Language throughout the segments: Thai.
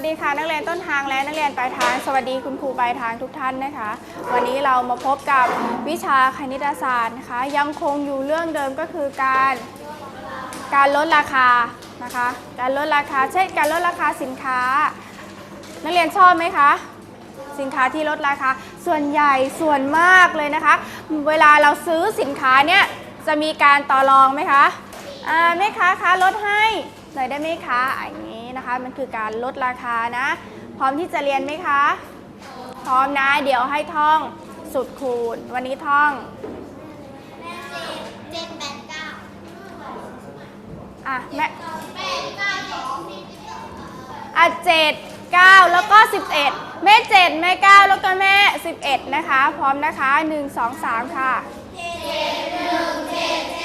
วัสดีค่ะนักเรียนต้นทางและนักเรียนปลายทาง สวัสดีคุณครูปลายทางทุกท่านนะคะ วันนี้เรามาพบกับวิชาคณิตศาสตร์นะคะ ยังคงอยู่เรื่องเดิมก็คือการการลดราคานะคะ การลดราคา เช่นการลดราคาสินค้า นักเรียนชอบไหมคะ สินค้าที่ลดราคาส่วนใหญ่ส่วนมากเลยนะคะ เวลาเราซื้อสินค้าเนี่ยจะมีการต่อรองไหมคะอ่าแม่ค้าคะลดให้หน่อยได้ไหมคะอย่างนี้นะคะ มันคือการลดราคานะ พร้อมที่จะเรียนไหมคะ พร้อมนะ เดี๋ยวให้ท่องสุดคูณ วันนี้ท่องเจ็ดแปดเก้าอะแม่เก้าสองอะเจ็ดเก้าแล้วก็11แม่เจ็ดแม่เก้าแล้วก็แม่11นะคะ พร้อมนะคะ1 2 3ค่ะเ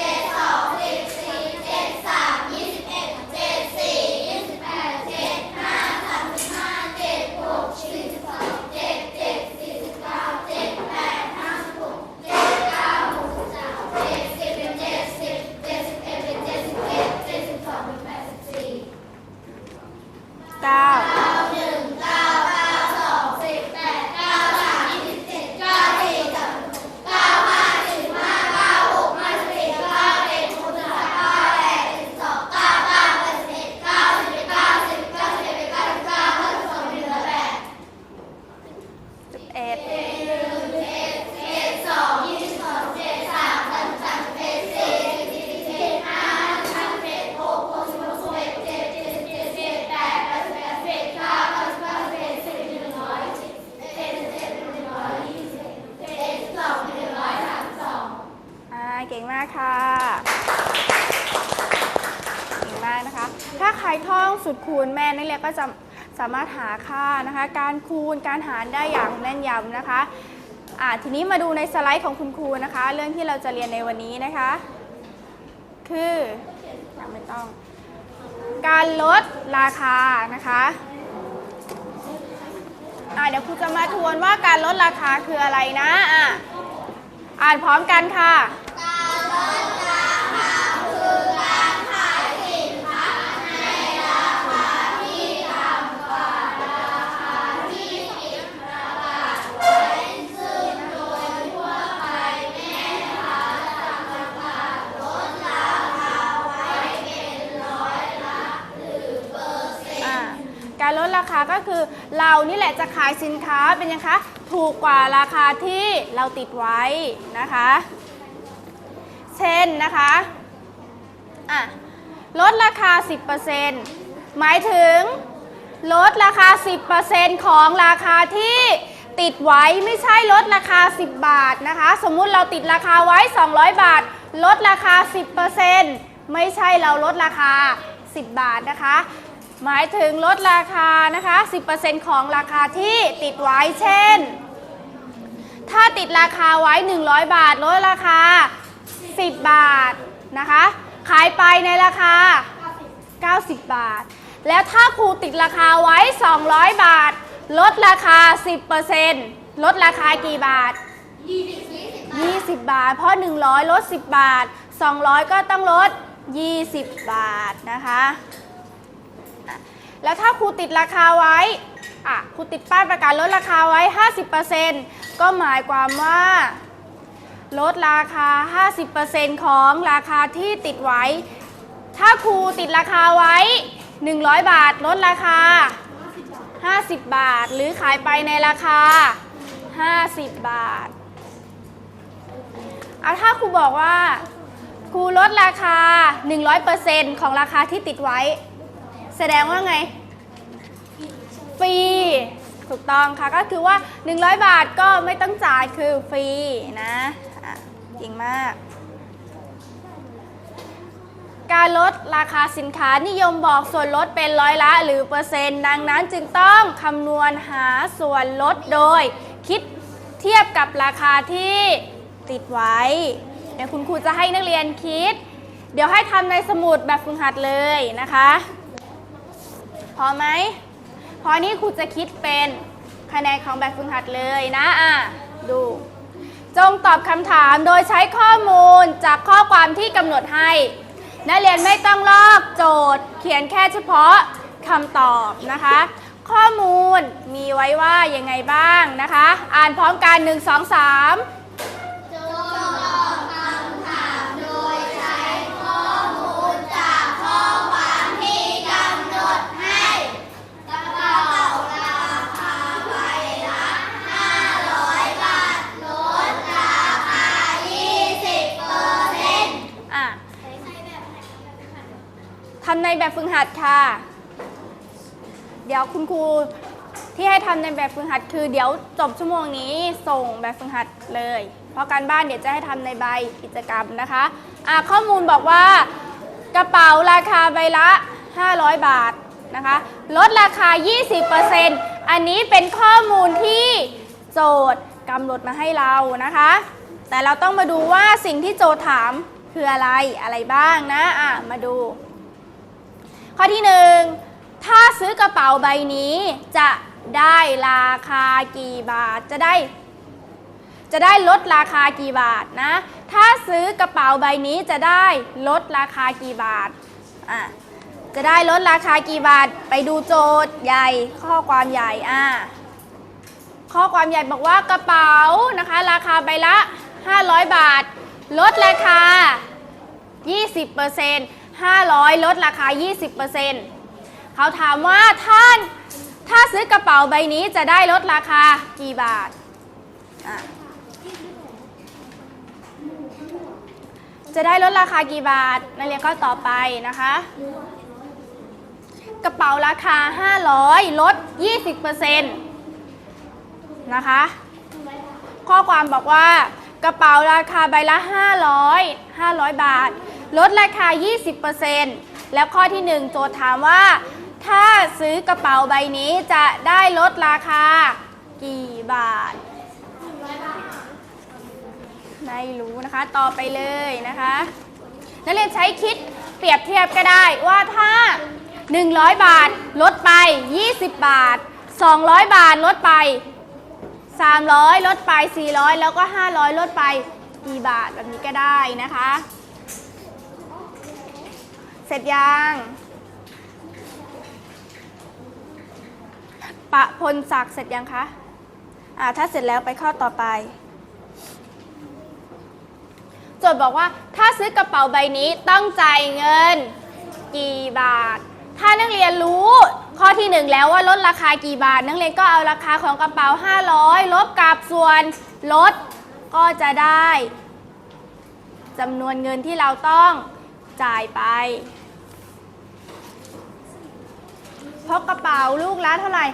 ท่องสุดคูณแม่นักเรียนก็จะสามารถหาค่านะคะ การคูณการหารได้อย่างแม่นยำนะคะอ่าทีนี้มาดูในสไลด์ของคุณครูนะคะ เรื่องที่เราจะเรียนในวันนี้นะคะ คือยังไม่ต้อง การลดราคานะคะอ่าเดี๋ยวครูจะมาทวนว่าการลดราคาคืออะไรนะอะอ่านพร้อมกันค่ะอ่า เรานี่แหละจะขายสินค้าเป็นยังคะถูกกว่าราคาที่เราติดไว้นะคะ เช่นนะคะอะลดราคา 10%หมายถึงลดราคา 10%ของราคาที่ติดไว้ไม่ใช่ลดราคา 10 บาทนะคะ สมมุติเราติดราคาไว้ 200 บาท ลดราคา 10%ไม่ใช่เราลดราคา 10 บาทนะคะ หมายถึงลดราคานะคะ 10%ของราคาที่ติดไว้เช่น ถ้าติดราคาไว้ 100 บาท ลดราคา 10 บาทนะคะ ขายไปในราคา 90 บาท แล้วถ้าครูติดราคาไว้ 200 บาท ลดราคา 10%ลดราคากี่บาท 20 บาท เพราะ 100 ลด 10 บาท 200 ก็ต้องลด 20 บาทนะคะอะ แล้วถ้าครูติดราคาไว้อะครูติดป้ายประกาศลดราคาไว้ 50%ก็หมายความว่า ลดราคา 50%ของราคาที่ติดไว้ ถ้าครูติดราคาไว้ 100 บาท ลดราคา 50 บาท หรือขายไปในราคา 50 บาทเอาถ้าครูบอกว่าครูลดราคา 100%ของราคาที่ติดไว้ แสดงว่าไง ฟรี ถูกต้องค่ะ ก็คือว่า 100 บาทก็ไม่ต้องจ่ายคือฟรีนะอะเก่งมาก การลดราคาสินค้านิยมบอกส่วนลดเป็นร้อยละหรือเปอร์เซ็นต์ ดังนั้นจึงต้องคำนวณหาส่วนลดโดย คิดเทียบกับราคาที่ติดไว้ เดี๋ยวคุณครูจะให้นักเรียนคิด เดี๋ยวให้ทำในสมุดแบบฝึกหัดเลยนะคะ พอไหมพอนี้ครูจะคิดเป็นคะแนนของแบบฝึกหัดเลยนะอะดู จงตอบคำถามโดยใช้ข้อมูลจากข้อความที่กำหนดให้ นักเรียนไม่ต้องลอกโจทย์ เขียนแค่เฉพาะคำตอบนะคะ ข้อมูลมีไว้ว่ายังไงบ้างนะคะ อ่านพร้อมกัน 1 2 3ำในแบบฝึกหัดค่ะ เดี๋ยวคุณครูที่ให้ทำในแบบฝึกหัดคือเดี๋ยวจบชั่วโมงนี้ส่งแบบฝึกหัดเลย เพราะการบ้านเดี๋ยวจะให้ทำในใบกิจกรรมนะคะอะข้อมูลบอกว่ากระเป๋าราคาใบละ 500 บาทนะคะลดราคา 20%อันนี้เป็นข้อมูลที่โจทย์กำหนดมาให้เรานะคะ แต่เราต้องมาดูว่าสิ่งที่โจทย์ถามคืออะไรอะไรบ้างนะ อะ มาดู ข้อที่หนึ่งถ้าซื้อกระเป๋าใบนี้จะได้ราคากี่บาทจะได้ จะได้ลดราคากี่บาทนะ ถ้าซื้อกระเป๋าใบนี้จะได้ลดราคากี่บาทอะจะได้ลดราคากี่บาทไปดูโจทย์ใหญ่ข้อความใหญ่อะข้อความใหญ่บอกว่ากระเป๋านะคะ ราคาใบละ 500 บาท ลดราคา 20% 500 ลดราคา 20%เขาถามว่าท่านถ้าซื้อกระเป๋าใบนี้จะได้ลดราคากี่บาท จะได้ลดราคากี่บาทนักเรียนก็ต่อไปนะคะ กระเป๋าราคา 500 ลด 20%นะคะ ข้อความบอกว่ากระเป๋าราคาใบละ 500 500 บาท ลดราคา 20%แล้วข้อที่ 1 โจทย์ถามว่า ถ้าซื้อกระเป๋าใบนี้จะได้ลดราคากี่บาท ไม่รู้นะคะ ต่อไปเลยนะคะ นักเรียนใช้คิดเปรียบเทียบก็ได้ว่าถ้า 100 บาทลดไป 20 บาท 200 บาทลดไป 300 ลดไป 400 แล้วก็ 500 ลดไปกี่บาทแบบนี้ก็ได้นะคะ เสร็จยังปะพลศักดิ์เสร็จยังคะอ่าถ้าเสร็จแล้วไปข้อต่อไปโจทย์บอกว่าถ้าซื้อกระเป๋าใบนี้ต้องจ่ายเงินกี่บาท ถ้านักเรียนรู้ข้อที่หนึ่งแล้วว่าลดราคากี่บาท นักเรียนก็เอาราคาของกระเป๋า 500 ลบกับส่วนลดก็จะได้จำนวนเงินที่เราต้อง จ่ายไป เพราะกระเป๋าลูกละเท่าไหร่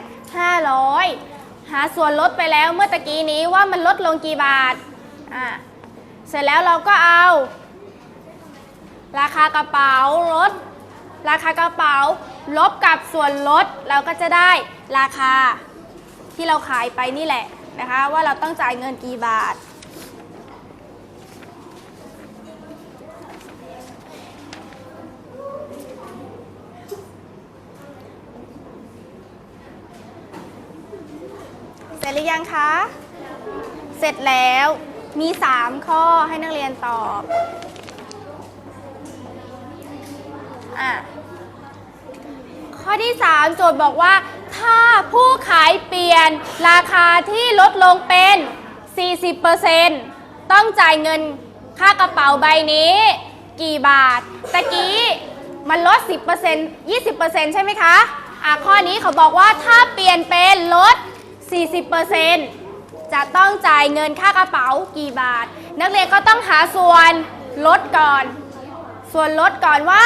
500 หาส่วนลดไปแล้วเมื่อตะกี้นี้ว่ามันลดลงกี่บาท อ่า เสร็จแล้วเราก็เอา ราคากระเป๋าลด ราคากระเป๋าลบกับส่วนลดเราก็จะได้ราคาที่เราขายไปนี่แหละนะคะ ว่าเราต้องจ่ายเงินกี่บาท ร็จหรือยังคะ เสร็จแล้วมี 3 ข้อให้นักเรียนตอบอะข้อที่ 3 โจทย์บอกว่า ถ้าผู้ขายเปลี่ยนราคาที่ลดลงเป็น 40%ต้องจ่ายเงินค่ากระเป๋าใบนี้ กี่บาท ตะกี้มันลด 10% 20%ใช่ไหมคะ อะ ข้อนี้เขาบอกว่าถ้าเปลี่ยนเป็นลด 40%จะต้องจ่ายเงินค่ากระเป๋ากี่บาท นักเรียนก็ต้องหาส่วนลดก่อน ส่วนลดก่อนว่า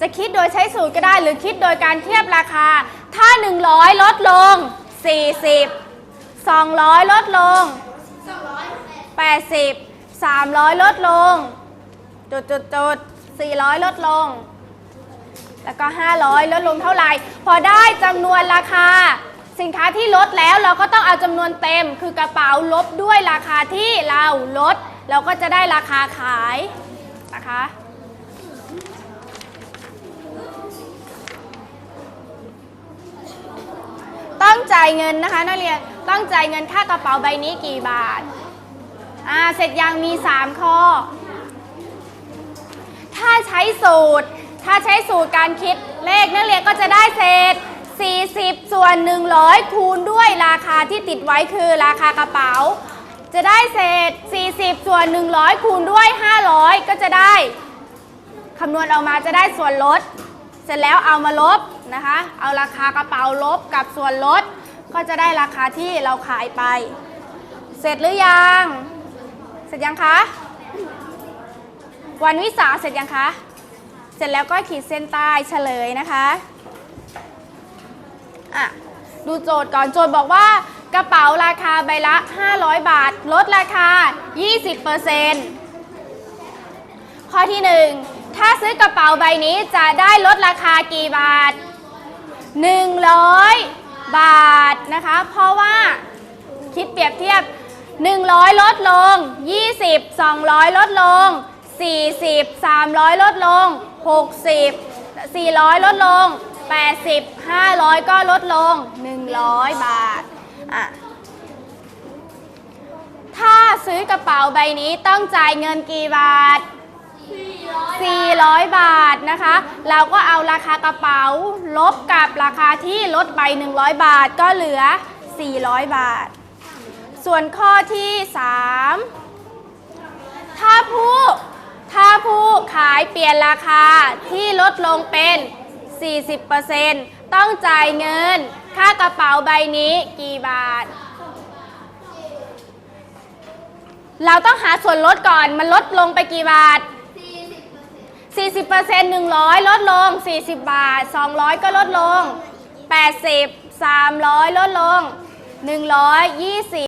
จะคิดโดยใช้สูตรก็ได้ หรือคิดโดยการเทียบราคา ถ้า 100 ลดลง 40 200 ลดลง 80 300 ลดลง จุดจุดจุด400 ลดลง แล้วก็ 500 ลดลงเท่าไหร่ พอได้จำนวนราคา สินค้าที่ลดแล้วเราก็ต้องเอาจำนวนเต็ม คือกระเป๋าลบด้วยราคาที่เราลด เราก็จะได้ราคาขายนะคะต้องจ่ายเงินนะคะนักเรียนต้องจ่ายเงินค่ากระเป๋าใบนี้กี่บาทอ่าเสร็จยังมี 3 ข้อ ถ้าใช้สูตร ถ้าใช้สูตรการคิดเลขนักเรียนก็จะได้เศษ 40 ส่วน 100 คูณด้วยราคาที่ติดไว้คือราคากระเป๋า จะได้เศษ 40 ส่วน 100 คูณด้วย 500 ก็จะได้คำนวณออกมาจะได้ส่วนลด เสร็จแล้วเอามาลบนะคะ เอาราคากระเป๋าลบกับส่วนลด ก็จะได้ราคาที่เราขายไป เสร็จหรือยัง เสร็จยังคะ วันวิสาเสร็จยังคะ เสร็จแล้วก็ขีดเส้นใต้เฉลยนะคะ อะดูโจทย์ก่อนโจทย์บอกว่ากระเป๋าราคาใบละ 500 บาท ลดราคา 20%ข้อที่ 1 ถ้าซื้อกระเป๋าใบนี้จะได้ลดราคากี่บาท 100 บาทนะคะ เพราะว่าคิดเปรียบเทียบ 100 ลดลง 20 200 ลดลง 40 300 ลดลง 60 400 ลดลง 80 500 ก็ลดลง 100 บาทอะถ้าซื้อกระเป๋าใบนี้ต้องจ่ายเงินกี่บาท 400 บาทนะคะ เราก็เอาราคากระเป๋า ลบกับราคาที่ลดไป 100 บาทก็เหลือ 400 บาท ส่วนข้อที่ 3 ถ้าผู้ถ้าผู้ขายเปลี่ยนราคาที่ลดลงเป็น 40%ต้องจ่ายเงิน ค่ากระเป๋าใบนี้กี่บาท เราต้องหาส่วนลดก่อน มันลดลงไปกี่บาท 40% 100 ลดลง 40 บาท 200 ก็ลดลง 80 300 ลดลง 120